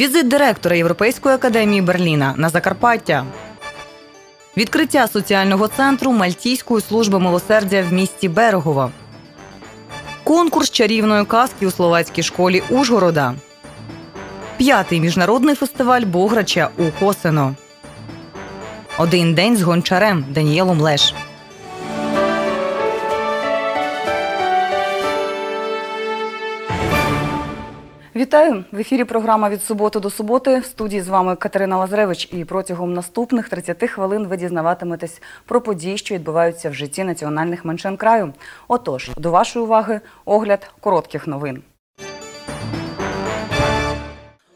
Візит директора Європейської академії Берліна на Закарпаття. Відкриття соціального центру Мальтійської служби милосердя в місті Берегово. Конкурс чарівної казки у словацькій школі Ужгорода. П'ятий міжнародний фестиваль Бограча у Косино. Один день з гончарем Даніелом Леш. Вітаю в ефірі. Програма від суботи до суботи. В студії з вами Катерина Лазревич. І протягом наступних 30 хвилин ви дізнаватиметесь про події, що відбуваються в житті національних меншин краю. Отож, до вашої уваги огляд коротких новин.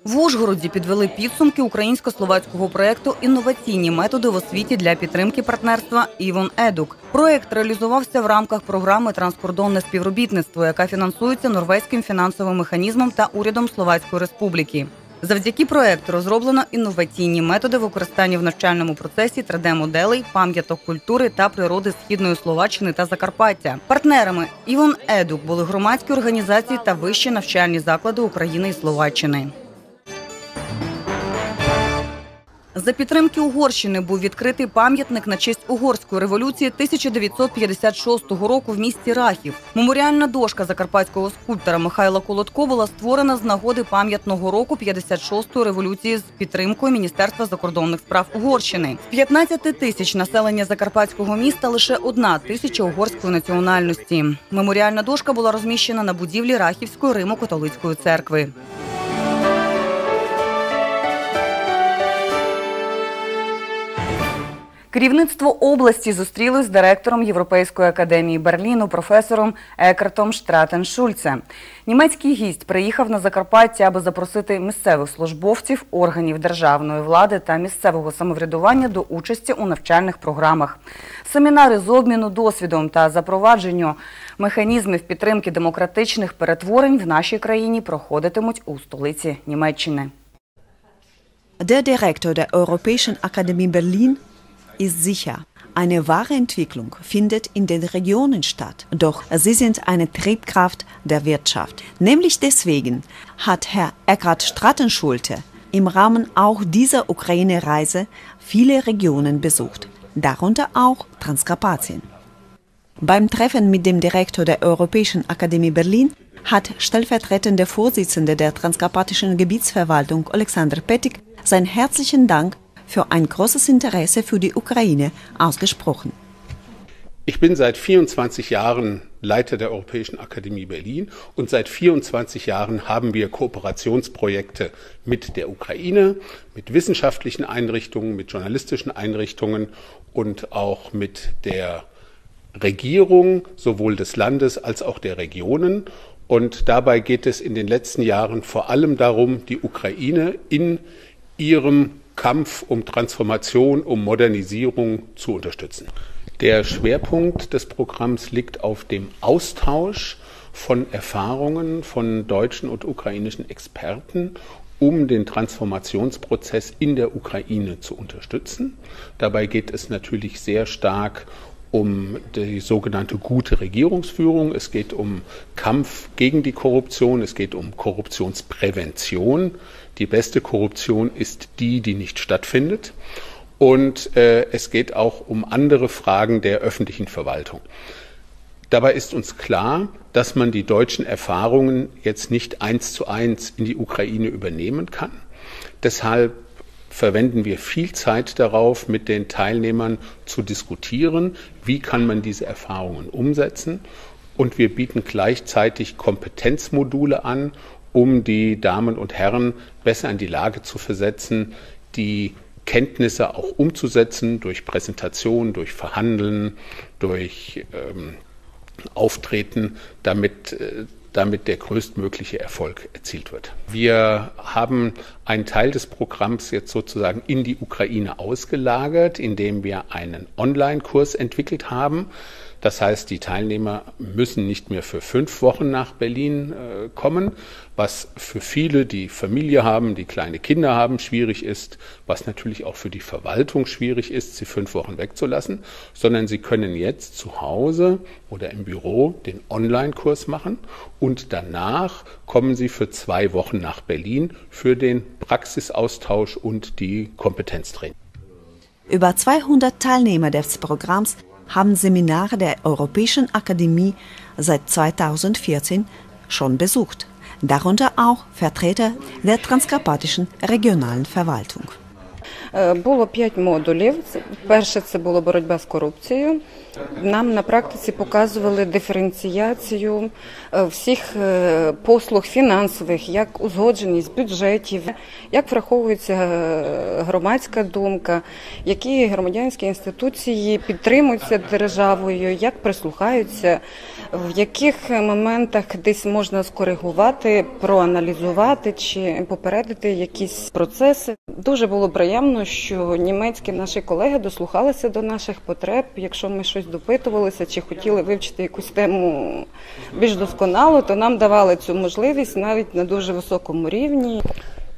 В Ужгороді підвели підсумки українсько-словацького проєкту Інноваційні методи в освіті для підтримки партнерства Івон Едук. Проєкт реалізувався в рамках програми Транскордонне співробітництво, яка фінансується норвезьким фінансовим механізмом та урядом Словацької Республіки. Завдяки проєкту розроблено інноваційні методи використання в навчальному процесі 3D-моделей, пам'яток культури та природи східної Словаччини та Закарпаття. Партнерами Івон Едук були громадські організації та вищі навчальні заклади України і Словаччини. За підтримки Угорщини був відкритий пам'ятник на честь угорської революції 1956 року в місті Рахів. Меморіальна дошка закарпатського скульптора Михайла Колодко була створена з нагоди пам'ятного року 56-ї революції з підтримкою Міністерства закордонних справ Угорщини. З 15 тисяч населення закарпатського міста лише одна тисяча угорської національності. Меморіальна дошка була розміщена на будівлі Рахівської Римо-католицької церкви. Керівництво області зустрілось з директором Європейської академії Берліну, професором Екертом Штратен-Шульце. Німецький гість приїхав на Закарпаття, аби запросити місцевих службовців, органів державної влади та місцевого самоврядування до участі у навчальних програмах. Семінари з обміну досвідом та запровадженню механізмів підтримки демократичних перетворень в нашій країні проходитимуть у столиці Німеччини. Der Direktor der Europäischen Akademie ist sicher. Eine wahre Entwicklung findet in den Regionen statt, doch sie sind eine Triebkraft der Wirtschaft. Nämlich deswegen hat Herr Eckhard Strattenschulte im Rahmen auch dieser Ukraine-Reise viele Regionen besucht, darunter auch Transkarpatien. Beim Treffen mit dem Direktor der Europäischen Akademie Berlin hat stellvertretender Vorsitzende der Transkarpatischen Gebietsverwaltung Alexander Pettig seinen herzlichen Dank für ein großes Interesse für die Ukraine ausgesprochen. Ich bin seit 24 Jahren Leiter der Europäischen Akademie Berlin und seit 24 Jahren haben wir Kooperationsprojekte mit der Ukraine, mit wissenschaftlichen Einrichtungen, mit journalistischen Einrichtungen und auch mit der Regierung sowohl des Landes als auch der Regionen. Und dabei geht es in den letzten Jahren vor allem darum, die Ukraine in ihrem Kampf um Transformation, um Modernisierung zu unterstützen. Der Schwerpunkt des Programms liegt auf dem Austausch von Erfahrungen von deutschen und ukrainischen Experten, um den Transformationsprozess in der Ukraine zu unterstützen. Dabei geht es natürlich sehr stark um die sogenannte gute Regierungsführung, es geht um Kampf gegen die Korruption, es geht um Korruptionsprävention. Die beste Korruption ist die, die nicht stattfindet. Und äh, es geht auch um andere Fragen der öffentlichen Verwaltung. Dabei ist uns klar, dass man die deutschen Erfahrungen jetzt nicht eins zu eins in die Ukraine übernehmen kann. Deshalb verwenden wir viel Zeit darauf, mit den Teilnehmern zu diskutieren, wie kann man diese Erfahrungen umsetzen. Und wir bieten gleichzeitig Kompetenzmodule an, um die Damen und Herren besser in die Lage zu versetzen, die Kenntnisse auch umzusetzen durch Präsentation, durch Verhandeln, durch ähm, Auftreten, damit, äh, damit der größtmögliche Erfolg erzielt wird. Wir haben einen Teil des Programms jetzt sozusagen in die Ukraine ausgelagert, indem wir einen Online-Kurs entwickelt haben. Das heißt, die Teilnehmer müssen nicht mehr für fünf Wochen nach Berlin äh, kommen, was für viele, die Familie haben, die kleine Kinder haben, schwierig ist, was natürlich auch für die Verwaltung schwierig ist, sie fünf Wochen wegzulassen, sondern sie können jetzt zu Hause oder im Büro den Online-Kurs machen und danach kommen sie für zwei Wochen nach Berlin für den Praxisaustausch und die Kompetenztraining. Über 200 Teilnehmer des Programms haben Seminare der Europäischen Akademie seit 2014 schon besucht, darunter auch Vertreter der Transkarpatischen Regionalen Verwaltung. Е, Було п'ять модулів. Перше це було боротьба з корупцією. Нам на практиці показували диференціацію е, всіх е, послуг фінансових, як узгодженість бюджетів, як враховується громадська думка, які громадянські інституції підтримуються державою, як прислухаються, в яких моментах десь можна скоригувати, проаналізувати чи попередити якісь процеси. Дуже було приємно, що німецькі наші колеги дослухалися до наших потреб. Якщо ми щось допитувалися чи хотіли вивчити якусь тему більш досконало, то нам давали цю можливість навіть на дуже високому рівні.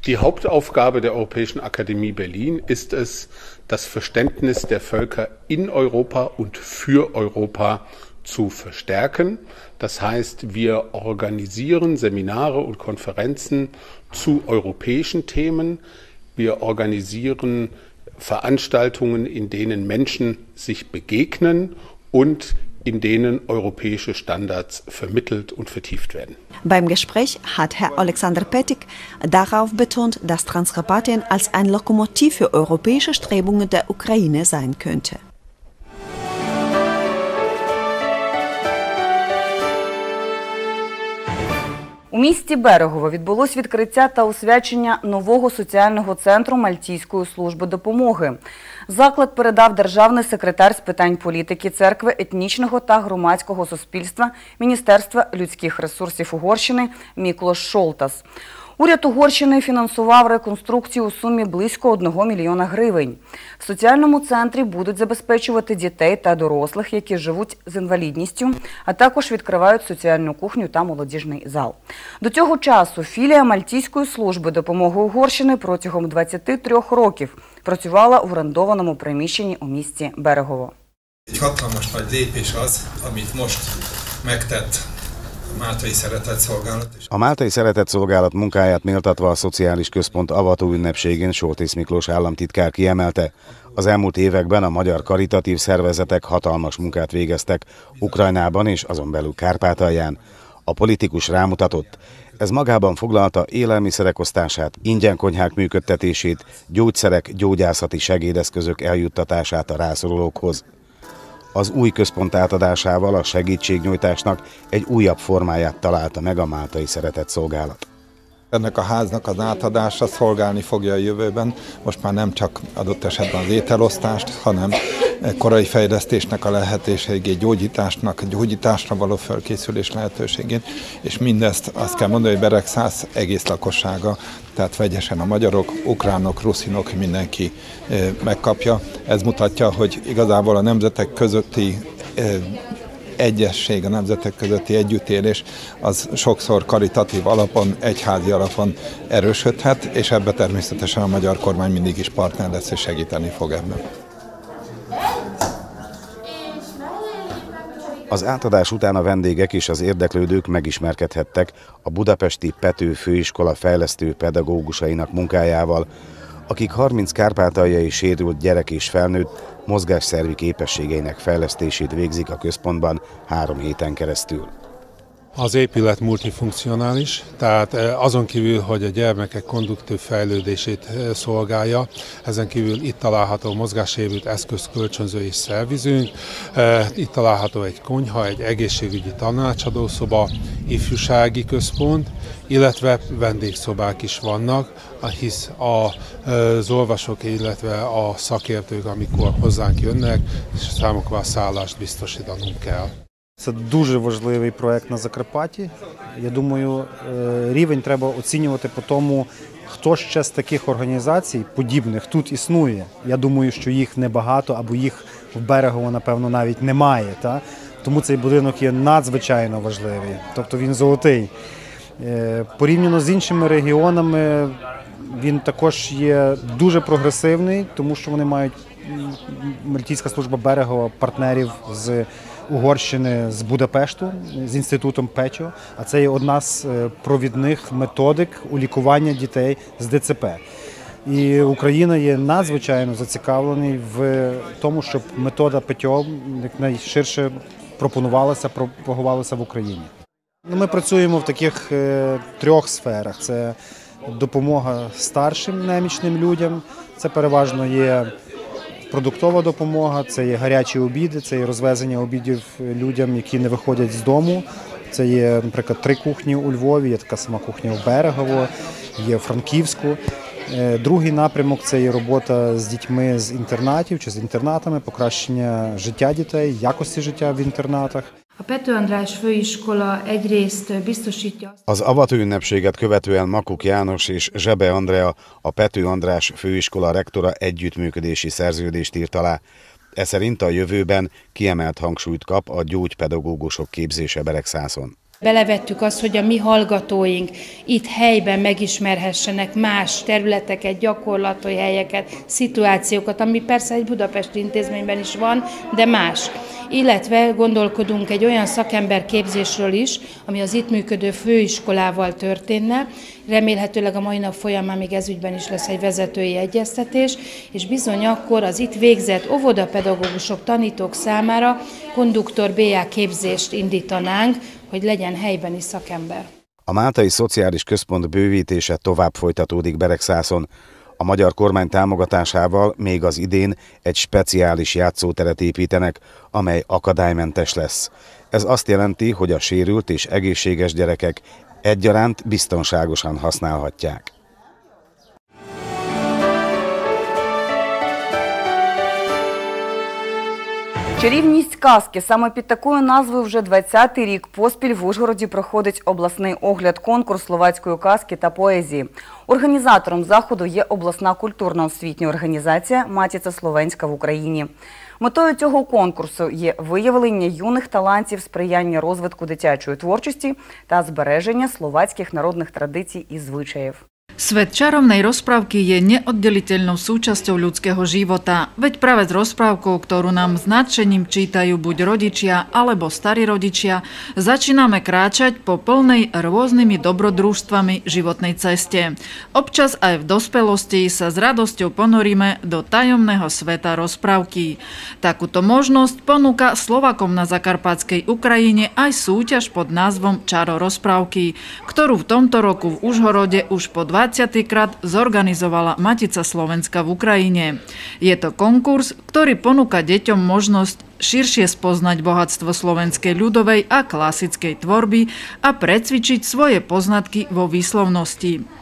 Die Hauptaufgabe der Europäischen Akademie Berlin ist es, das Verständnis der Völker in Europa und für Europa zu verstärken. Das heißt, wir organisieren Seminare und Konferenzen zu europäischen Themen. Wir organisieren Veranstaltungen, in denen Menschen sich begegnen und in denen europäische Standards vermittelt und vertieft werden. Beim Gespräch hat Herr Alexander Pettig darauf betont, dass Transkarpatien als ein Lokomotiv für europäische Strebungen der Ukraine sein könnte. У місті Берегово відбулось відкриття та освячення нового соціального центру Мальтійської служби допомоги. Заклад передав державний секретар з питань політики, церкви, етнічного та громадського суспільства Міністерства людських ресурсів Угорщини Міклош Шолтас. Уряд Угорщини фінансував реконструкцію у сумі близько 1 мільйона гривень. В соціальному центрі будуть забезпечувати дітей та дорослих, які живуть з інвалідністю, а також відкривають соціальну кухню та молодіжний зал. До цього часу філія Мальтійської служби допомоги Угорщини протягом 23 років працювала у орендованому приміщенні у місті Берегово. Egy hatalmas nagy lépés az, amit most Máltai Szeretett Szolgálat. És A Máltai Szeretett Szolgálat munkáját méltatva a Szociális Központ avató ünnepségén Soltész Miklós államtitkár kiemelte, az elmúlt években a magyar karitatív szervezetek hatalmas munkát végeztek Ukrajnában és azon belül Kárpátalján. A politikus rámutatott, ez magában foglalta élelmiszerek osztását, ingyen konyhák működtetését, gyógyszerek, gyógyászati segédeszközök eljuttatását a rászorulókhoz. Az új központ átadásával a segítségnyújtásnak egy újabb formáját találta meg a Máltai Szeretett Szolgálat. Ennek a háznak az átadása szolgálni fogja a jövőben, most már nem csak adott esetben az ételosztást, hanem korai fejlesztésnek a lehetőségét, gyógyításnak, gyógyításra való felkészülés lehetőségét, és mindezt azt kell mondani, hogy Beregszász egész lakossága, tehát vegyesen a magyarok, ukránok, ruszinok, mindenki eh, megkapja. Ez mutatja, hogy igazából a nemzetek közötti eh, egyesség, a nemzetek közötti együttélés az sokszor karitatív alapon, egyházi alapon erősödhet, és ebbe természetesen a magyar kormány mindig is partner lesz és segíteni fog ebben. Az átadás után a vendégek és az érdeklődők megismerkedhettek a budapesti Pető Főiskola fejlesztő pedagógusainak munkájával, akik 30 kárpátaljai sérült gyerek és felnőtt mozgásszervi képességeinek fejlesztését végzik a központban három héten keresztül. Az épület multifunkcionális, tehát eh, azon kívül, hogy a gyermekek konduktív fejlődését eh, szolgálja, ezen kívül itt található mozgássérült eszközkölcsönző és szervizünk, eh, itt található egy konyha, egy egészségügyi tanácsadószoba, ifjúsági központ, illetve vendégszobák is vannak, hisz az olvasók, illetve a szakértők, amikor hozzánk jönnek, számukra a szállást biztosítanunk kell. Це дуже важливий проект на Закарпатті. Я думаю, е, рівень треба оцінювати по тому, хто ще з таких організацій подібних тут існує. Я думаю, що їх небагато або їх в берегово, напевно, навіть немає. Та? Тому цей будинок є надзвичайно важливий, тобто він золотий. Е, Порівняно з іншими регіонами, він також є дуже прогресивний, тому що вони мають Мальтійська служба берегова партнерів з Угорщини з Будапешту з інститутом Печо. А це є одна з е, провідних методик у лікування дітей з ДЦП. І Україна є надзвичайно зацікавлений в тому, щоб метода ПЕТьо якнайширше пропонувалася, пропагувалася в Україні. Ну, Ми працюємо в таких е, трьох сферах: це допомога старшим немічним людям, це переважно є продуктова допомога, це є гарячі обіди, це є розвезення обідів людям, які не виходять з дому. Це є, наприклад, три кухні у Львові, є така сама кухня в Берегово, є в Франківську. Е, Другий напрямок це є робота з дітьми з інтернатів чи з інтернатами, покращення життя дітей, якості життя в інтернатах. A Pető András főiskola egyrészt biztosítja Az avatőünnepséget követően Makuk János és Zsebe Andrea, a Pető András főiskola rektora együttműködési szerződést írt alá. E szerint a jövőben kiemelt hangsúlyt kap a gyógypedagógusok képzése Beregszászon. Belevettük azt, hogy a mi hallgatóink itt helyben megismerhessenek más területeket, gyakorlati helyeket, szituációkat, ami persze egy budapesti intézményben is van, de más. Illetve gondolkodunk egy olyan szakemberképzésről is, ami az itt működő főiskolával történne. Remélhetőleg a mai nap folyamán még ezügyben is lesz egy vezetői egyeztetés, és bizony akkor az itt végzett óvodapedagógusok, tanítók számára konduktor BA képzést indítanánk, hogy legyen helyben is szakember. A Máltai Szociális Központ bővítése tovább folytatódik Beregszászon. A magyar kormány támogatásával még az idén egy speciális játszóteret építenek, amely akadálymentes lesz. Ez azt jelenti, hogy a sérült és egészséges gyerekek egyaránt biztonságosan használhatják. Чарівність казки саме під такою назвою вже 20-й рік поспіль в Ужгороді проходить обласний огляд конкурс словацької казки та поезії. Організатором заходу є обласна культурно-освітня організація Матіця Словенська в Україні. Метою цього конкурсу є виявлення юних талантів, сприяння розвитку дитячої творчості та збереження словацьких народних традицій і звичаїв. Svet čarovnej rozprávky je neoddeliteľnou súčasťou ľudského života, veď práve s rozprávkou, ktorú nám značením čítajú buď rodičia alebo starí rodičia, začíname kráčať po plnej rôznymi dobrodružstvami životnej ceste. Občas aj v dospelosti sa s radosťou ponoríme do tajomného sveta rozprávky. Takúto možnosť ponúka Slovakom na Zakarpatskej Ukrajine aj súťaž pod názvom Čaro rozprávky, ktorú v tomto roku v Užhorode už po 20 krát zorganizovala Matica Slovenska v Ukrajine. Je to konkurs, ktorý ponúka deťom možnosť širšie spoznať bohatstvo slovenskej ľudovej a klasickej tvorby a precvičiť svoje poznatky vo výslovnosti.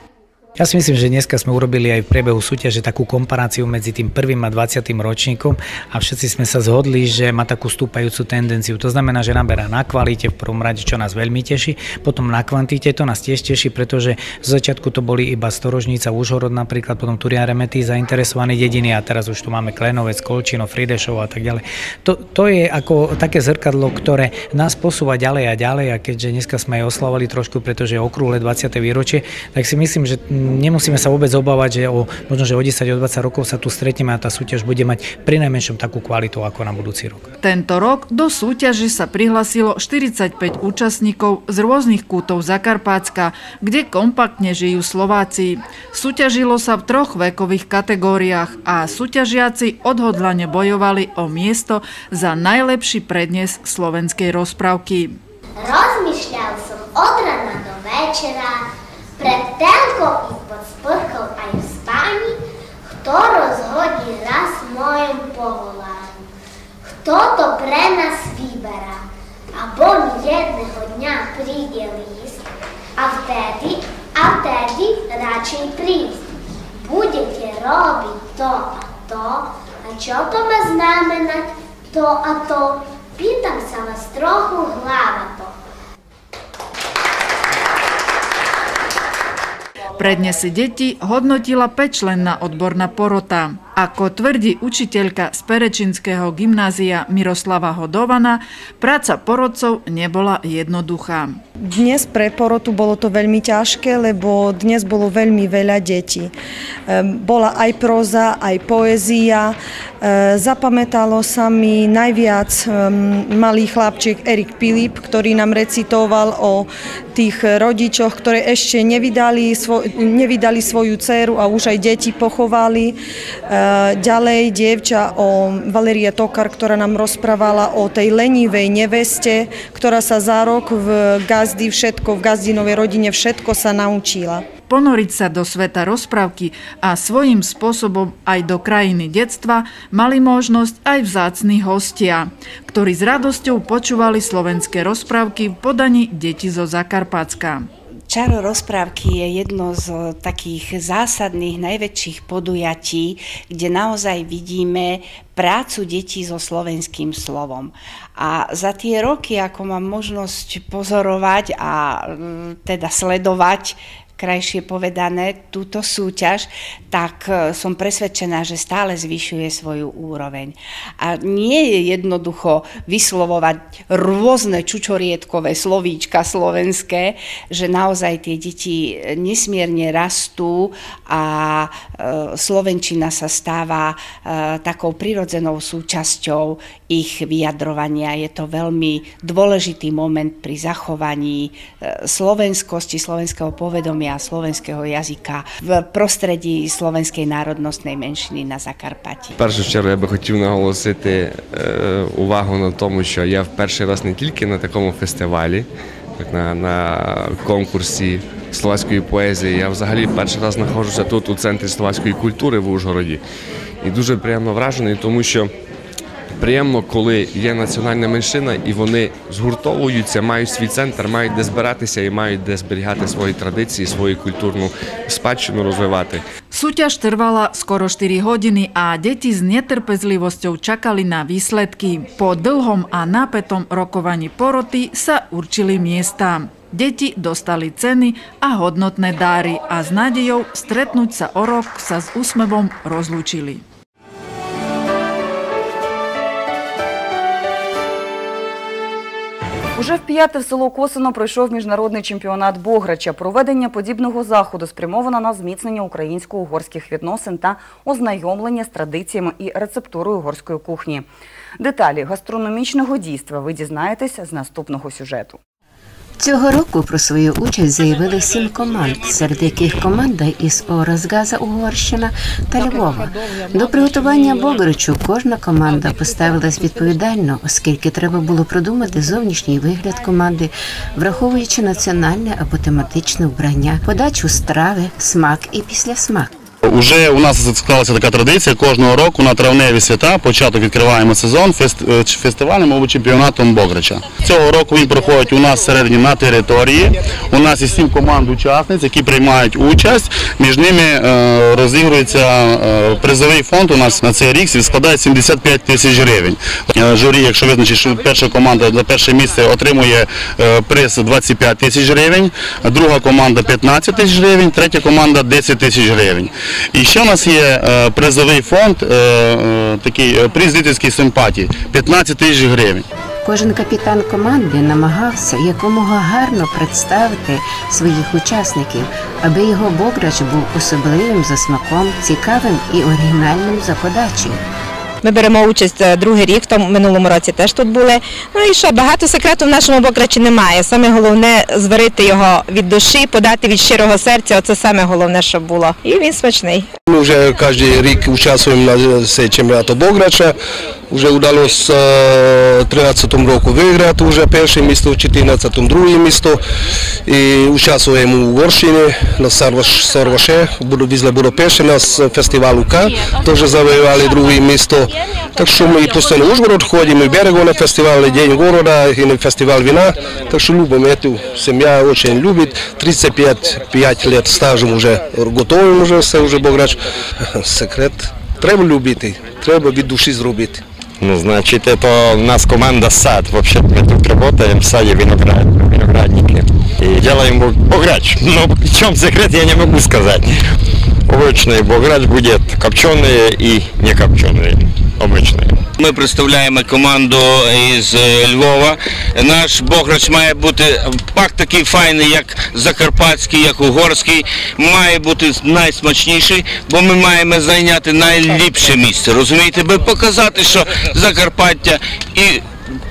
Ja si myslím, že dneska sme urobili aj v priebehu súťaže takú komparáciu medzi tým prvým a 20. ročníkom a všetci sme sa zhodli, že má takú stúpajúcu tendenciu. To znamená, že naberá na kvalite v prvom rade, čo nás veľmi teší, potom na kvantite to nás tiež teší, pretože z začiatku to boli iba Storožnica, Užhorod napríklad, potom Turian Remety zainteresovaní dediny a teraz už tu máme Klenovec, Kolčino, Fridešov a tak ďalej. To, to je ako také zrkadlo, ktoré nás posúva ďalej a ďalej a keďže dneska sme aj oslavovali trošku, pretože je okrúhle 20. výročie, tak si myslím, že nemusíme sa vôbec obávať, že o, možno, že o 10, o 20 rokov sa tu stretneme a tá súťaž bude mať pri najmenšom takú kvalitu ako na budúci rok. Tento rok do súťaže sa prihlasilo 45 účastníkov z rôznych kútov Zakarpátska, kde kompaktne žijú Slováci. Súťažilo sa v troch vekových kategóriách a súťažiaci odhodlane bojovali o miesto za najlepší prednes slovenskej rozprávky. Rozmýšľal som od rana do večera, pred telkou i pod sprchou aj v spáni, kto rozhodí raz v mojom povolání. Kto to pre nás vyberá, abo mi jedného dňa príde list a vtedy, a vtedy radšej prísť. Budete robiť to a to, a čo to má znamenať to a to? Pýtam sa Prednesy deti hodnotila 5-členná odborná porota. Ako tvrdí učiteľka z Perečinského gymnázia Miroslava Hodovana, práca porodcov nebola jednoduchá. Dnes pre porotu bolo to veľmi ťažké, lebo dnes bolo veľmi veľa detí. Bola aj proza, aj poézia. Zapamätalo sa mi najviac malý chlapček Erik Pilip, ktorý nám recitoval o tých rodičoch, ktoré ešte nevydali, svo, nevydali svoju dceru a už aj deti pochovali. Ďalej dievča o Valerie Tokar, ktorá nám rozprávala o tej lenivej neveste, ktorá sa za rok v gazdy všetko, v gazdinovej rodine všetko sa naučila ponoriť sa do sveta rozprávky a svojím spôsobom aj do krajiny detstva mali možnosť aj vzácni hostia, ktorí s radosťou počúvali slovenské rozprávky v podaní deti zo Zakarpacka. Čaro rozprávky je jedno z takých zásadných, najväčších podujatí, kde naozaj vidíme prácu detí so slovenským slovom. A za tie roky, ako mám možnosť pozorovať a teda sledovať krajšie povedané, túto súťaž, tak e, som presvedčená, že stále zvyšuje svoju úroveň. A nie je jednoducho vyslovovať rôzne čučorietkové slovíčka slovenské, že naozaj tie deti nesmierne rastú a e, slovenčina sa stáva e, takou prirodzenou súčasťou ich vyjadrovania. Je to veľmi dôležitý moment pri zachovaní slovenskosti, slovenského povedomia a slovenského jazyka v prostredí slovenskej národnostnej menšiny на Закарпатті. Першу чергу я би хотів наголосити е, увагу на тому, що я в перший раз не тільки на такому фестивалі, на, на конкурсі словацької поезії, я взагалі перший раз знаходжуся тут у центрі словацької культури в Ужгороді. І дуже приємно вражений, тому що Приємно, коли є національна меншина і вони згуртовуються, мають свій центр, мають де збиратися і мають де зберігати свої традиції, свою культурну спадщину розвивати. 4 hodiny a deti s netrpezlivosťou čakali na výsledky. Po dlhom a nápetom rokovaní poroty sa určili miesta. Deti dostali ceny a hodnotné dáry a s nádejou stretnúť sa o rok sa s úsmevom rozlúčili. Уже в п'яте в село Косино пройшов міжнародний чемпіонат Бограча. Проведення подібного заходу спрямовано на зміцнення українсько-угорських відносин та ознайомлення з традиціями і рецептурою угорської кухні. Деталі гастрономічного дійства ви дізнаєтесь з наступного сюжету. Цього року про свою участь заявили сім команд, серед яких команда із Орозгаза Угорщина та Львова. До приготування Богричу кожна команда поставилась відповідально, оскільки треба було продумати зовнішній вигляд команди, враховуючи національне або тематичне вбрання, подачу страви, смак і післясмак. Уже у нас склалася така традиція кожного року на травневі свята. Початок відкриваємо сезон фестивалем або чемпіонатом Бограча. Цього року він проходить у нас всередині на території. У нас є сім команд учасниць, які приймають участь. Між ними е, розігрується е, призовий фонд. У нас на цей рік складає 75 тисяч гривень. Е, журі, якщо визначить, що перша команда за перше місце отримує приз 25 тисяч гривень, друга команда 15 тисяч гривень, третя команда 10 тисяч гривень. І ще у нас є е, призовий фонд, е, е, такий приз лідерської симпатії 15 тисяч гривень. Кожен капітан команди намагався якомога гарно представити своїх учасників, аби його бограч був особливим за смаком, цікавим і оригінальним за подачею. Ми беремо участь е, другий рік, тому минулому році теж тут були. Ну і що, багато секрету в нашому бокрачі немає. Саме головне зварити його від душі, подати від щирого серця. Оце саме головне, що було. І він смачний. Ми вже кожен рік участвуємо на чемпіонату Бограча. Вже вдалося в 2013 року виграти вже перше місто, в 2014 друге місто. І участвуємо у Угорщині на Сарваше, візли Будапешті на фестивалу К, теж завоювали друге місто. Так що ми постійно в Ужгород ходимо, в Берегу на фестиваль День города і на фестиваль вина. Так що любимо, эту сім'я дуже любить. 35 5 лет стажем вже готовим вже все, вже Бограч. Секрет. Треба любити, треба від душі зробити. Ну, значит, это у нас команда сад. Вообще мы тут работаем в саде виноград, виноградники. И делаем пограч. Но в чем секрет, я не могу сказать. овочный бограч будет копченые и не копченые, обычные. Ми представляємо команду із е, Львова. Наш бограч має бути пак такий файний, як закарпатський, як угорський. Має бути найсмачніший, бо ми маємо зайняти найліпше місце. Розумієте, би показати, що Закарпаття і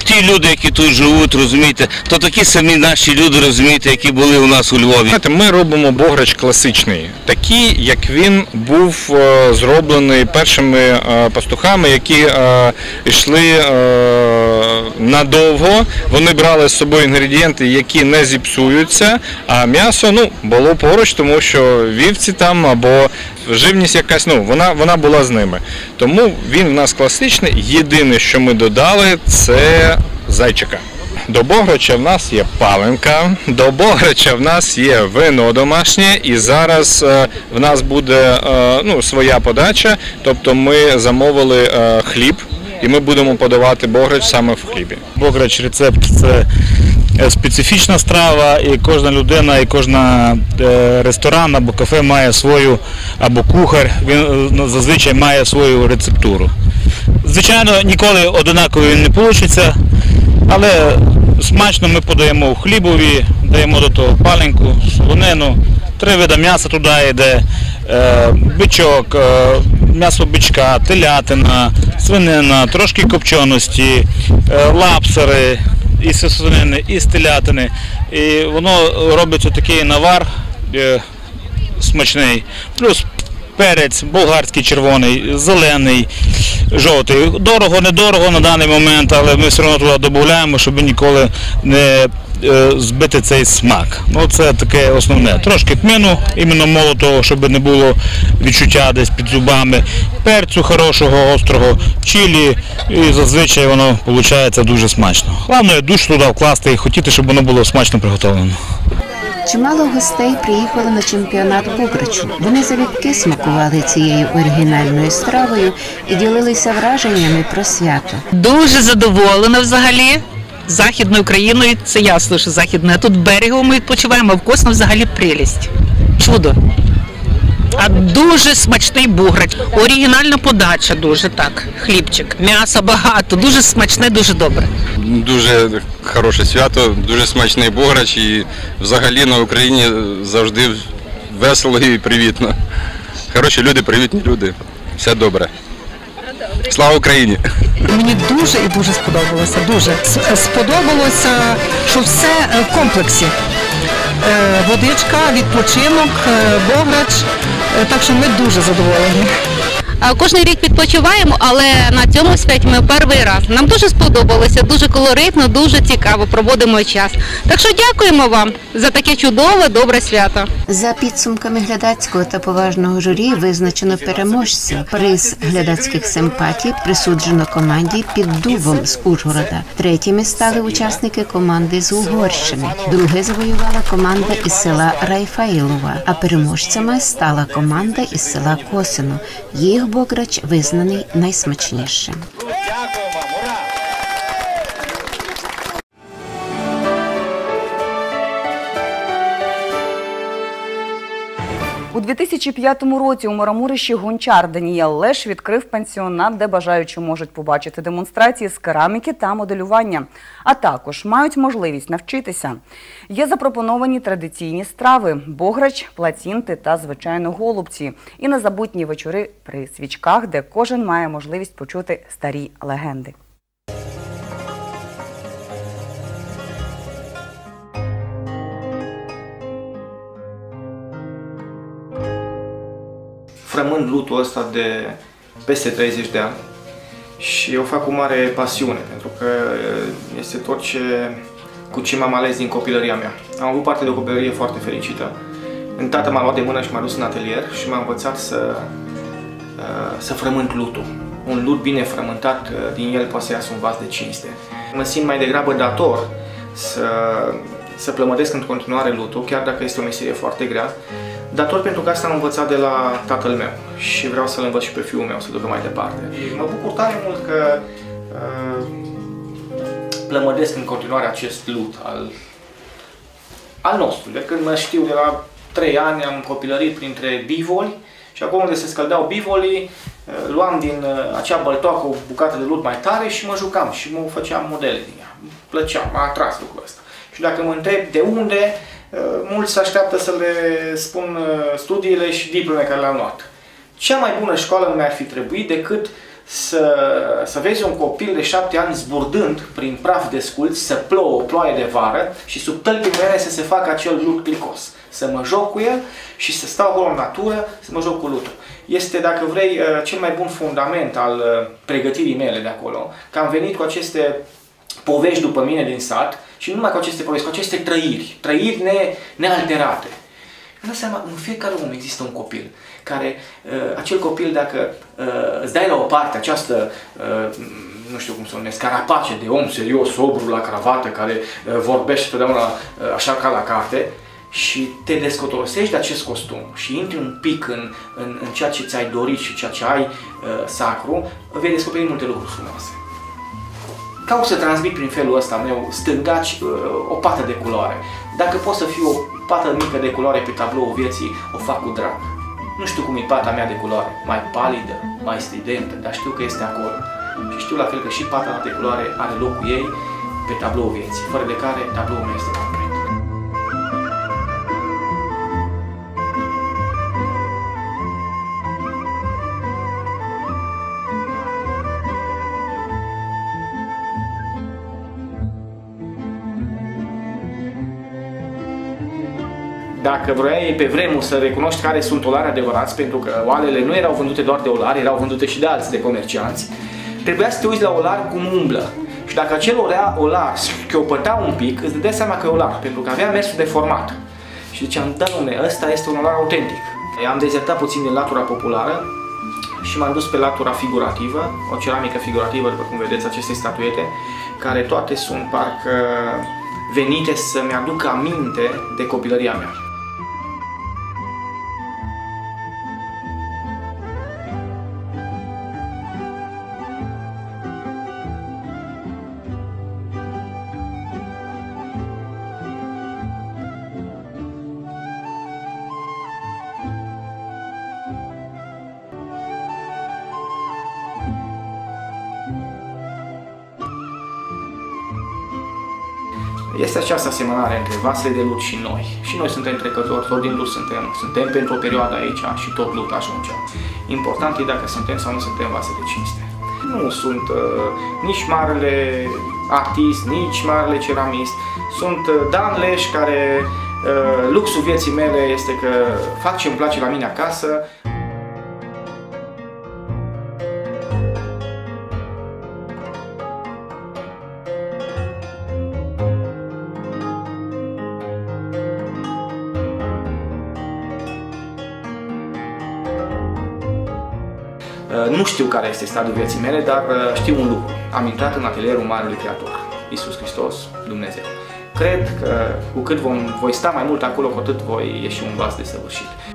ті люди, які тут живуть, розумієте, то такі самі наші люди, розумієте, які були у нас у Львові. Знаєте, ми робимо бограч класичний, такий, як він був е, зроблений першими е, пастухами, які е, йшли надовго. Вони брали з собою інгредієнти, які не зіпсуються, а м'ясо ну, було поруч, тому що вівці там або живність якась, ну, вона, вона була з ними. Тому він в нас класичний. Єдине, що ми додали, це зайчика. До Бограча в нас є паленка, до Бограча в нас є вино домашнє, і зараз е, в нас буде е, ну, своя подача, тобто ми замовили е, хліб, і ми будемо подавати Бограч саме в хлібі. Бограч рецепт це специфічна страва, і кожна людина, і кожна ресторан або кафе має свою, або кухар, він ну, зазвичай має свою рецептуру. Звичайно, ніколи одинаково він не вийде, але смачно ми подаємо в хлібові, даємо до того паленьку, солонину, три види м'яса туди йде, е, бичок, е, м'ясо бичка, телятина, свинина, трошки копченості, е, лапсари із свинини, із телятини. І воно робиться такий навар смачний. Плюс перець, болгарський червоний, зелений, жовтий. Дорого, недорого на даний момент, але ми все одно туди додаємо, щоб ніколи не е, збити цей смак. Ну це таке основне. Трошки тмину, іменно молотого, щоб не було відчуття десь під зубами, перцю хорошого, острого, чилі, і зазвичай воно виходить дуже смачно. Головне душ туди вкласти і хотіти, щоб воно було смачно приготовлено. Чимало гостей приїхали на чемпіонат Бограчу. Вони залюбки смакували цією оригінальною стравою і ділилися враженнями про свято. Дуже задоволена взагалі. Західною Україною, це ясно, що західне. А тут берегом ми відпочиваємо, а вкусно взагалі прелість. Чудо. А дуже смачний буграч. Оригінальна подача дуже так. Хлібчик, м'яса багато, дуже смачне, дуже добре. Дуже хороше свято, дуже смачний бограч і взагалі на Україні завжди весело і привітно. Хороші люди, привітні люди. Все добре. Слава Україні! Мені дуже і дуже сподобалося. Дуже сподобалося, що все е, в комплексі. Е, Водичка, відпочинок, е, бограч. Е, Так що ми дуже задоволені. А Кожний рік відпочиваємо, але на цьому святі ми перший раз. Нам дуже сподобалося, дуже колоритно, дуже цікаво проводимо час. Так що дякуємо вам за таке чудове, добре свято. За підсумками глядацького та поважного журі визначено переможців. Приз глядацьких симпатій присуджено команді під дубом з Ужгорода. Третіми стали учасники команди з Угорщини. Друге завоювала команда із села Райфаїлова, а переможцями стала команда із села Косино. Їх бограч визнаний найсмачнішим. У 2005 році у Марамурищі гончар Даніел Леш відкрив пансіонат, де бажаючі можуть побачити демонстрації з кераміки та моделювання, а також мають можливість навчитися. Є запропоновані традиційні страви – бограч, плацінти та, звичайно, голубці. І незабутні вечори при свічках, де кожен має можливість почути старі легенди. Frământ lutul ăsta de peste 30 de ani și o fac cu mare pasiune pentru că este tot ce, cu ce m-am ales din copilăria mea. Am avut parte de o copilărie foarte fericită. În tată m-a luat de mână și m-a dus în atelier și m-a învățat să, să frământ lutul. Un lut bine frământat, din el poate să iasă un vas de cinste. Mă simt mai degrabă dator să, să plămădesc în continuare lutul, chiar dacă este o meserie foarte grea, dator pentru că asta am învățat de la tatăl meu și vreau să-l învăț și pe fiul meu să ducă mai departe. Mă bucur tare mult că uh, plămădesc în continuare acest lut al, al nostru. De când mă știu de la 3 ani am copilărit printre bivoli Și acolo unde se scăldau bivolii, uh, luam din uh, acea băltoacă o bucată de lut mai tare și mă jucam și mă făceam modele din ea. Îmi plăcea, m-a atras lucrul ăsta. Și dacă mă întreb de unde, uh, mulți se așteaptă să le spun uh, studiile și diplomele care le-am luat. Cea mai bună școală nu mi-ar fi trebuit decât să, să vezi un copil de șapte ani zburdând prin praf de sculți, să plouă o ploaie de vară și sub tălpii mele să se facă acel lut clicos. Să mă joc cu el și să stau acolo în natură, să mă joc cu lutul. Este, dacă vrei, uh, cel mai bun fundament al uh, pregătirii mele de acolo, că am venit cu aceste povești după mine din sat și nu numai cu aceste povești, cu aceste trăiri, trăiri ne, nealterate. Îmi dau seama, în fiecare om există un copil care, uh, acel copil, dacă uh, îți dai la o parte această, uh, nu știu cum să o numesc, carapace de om serios, sobru la cravată, care uh, vorbește totdeauna uh, așa ca la carte, și te descotorosești de acest costum și intri un pic în, în, în ceea ce ți-ai dorit și ceea ce ai uh, sacru, vei descoperi multe lucruri frumoase. Caut să transmit prin felul ăsta meu stângaci uh, o pată de culoare. Dacă pot să fiu o pată mică de culoare pe tabloul vieții, o fac cu drag. Nu știu cum e pata mea de culoare, mai palidă, mai stridentă, dar știu că este acolo. Și știu la fel că și pata de culoare are locul ei pe tabloul vieții, fără de care tabloul meu este complet. Dacă vroiai pe vremuri să recunoști care sunt olari adevărați, pentru că oalele nu erau vândute doar de olari, erau vândute și de alți de comercianți, trebuia să te uiți la olar cum umblă. Și dacă acel olar, olar chiopătea un pic, îți dădeai seama că e olar, pentru că avea mersul deformat. Și ziceam, da, domne, ăsta este un olar autentic. Am dezertat puțin din latura populară și m-am dus pe latura figurativă, o ceramică figurativă, după cum vedeți, aceste statuete, care toate sunt parcă venite să-mi aducă aminte de copilăria mea. Este această asemănare între vasele de lut și noi. Și noi suntem trecători, tot din lut suntem, suntem pentru o perioadă aici și tot lut ajunge. Important e dacă suntem sau nu suntem vase de cinste. Nu sunt uh, nici marele artist, nici marele ceramist. Sunt uh, Dan Leș care uh, luxul vieții mele este că fac ce îmi place la mine acasă, Nu știu care este stadiul vieții mele, dar uh, știu un lucru. Am intrat în atelierul Marelui Creator, Iisus Hristos, Dumnezeu. Cred că cu cât vom, voi sta mai mult acolo, cu atât voi ieși un vas de săvârșit.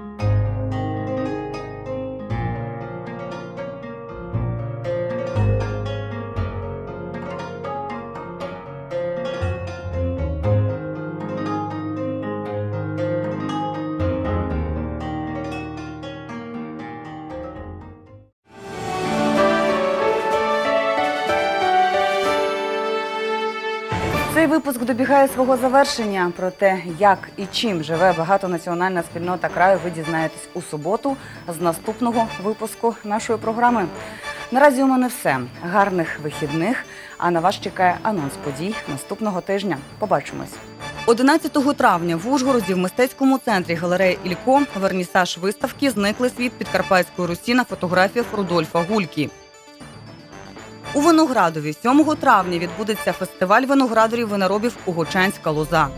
Випуск добігає свого завершення. Про те, як і чим живе багатонаціональна спільнота краю, ви дізнаєтесь у суботу з наступного випуску нашої програми. Наразі у мене все. Гарних вихідних. А на вас чекає анонс подій наступного тижня. Побачимось. 11 травня в Ужгороді в мистецькому центрі галереї Ілько вернісаж виставки Зникли світ Підкарпатської Русі на фотографіях Рудольфа Гулькі. У Виноградові 7 травня відбудеться фестиваль виноградарів виноробів Угочанська лоза.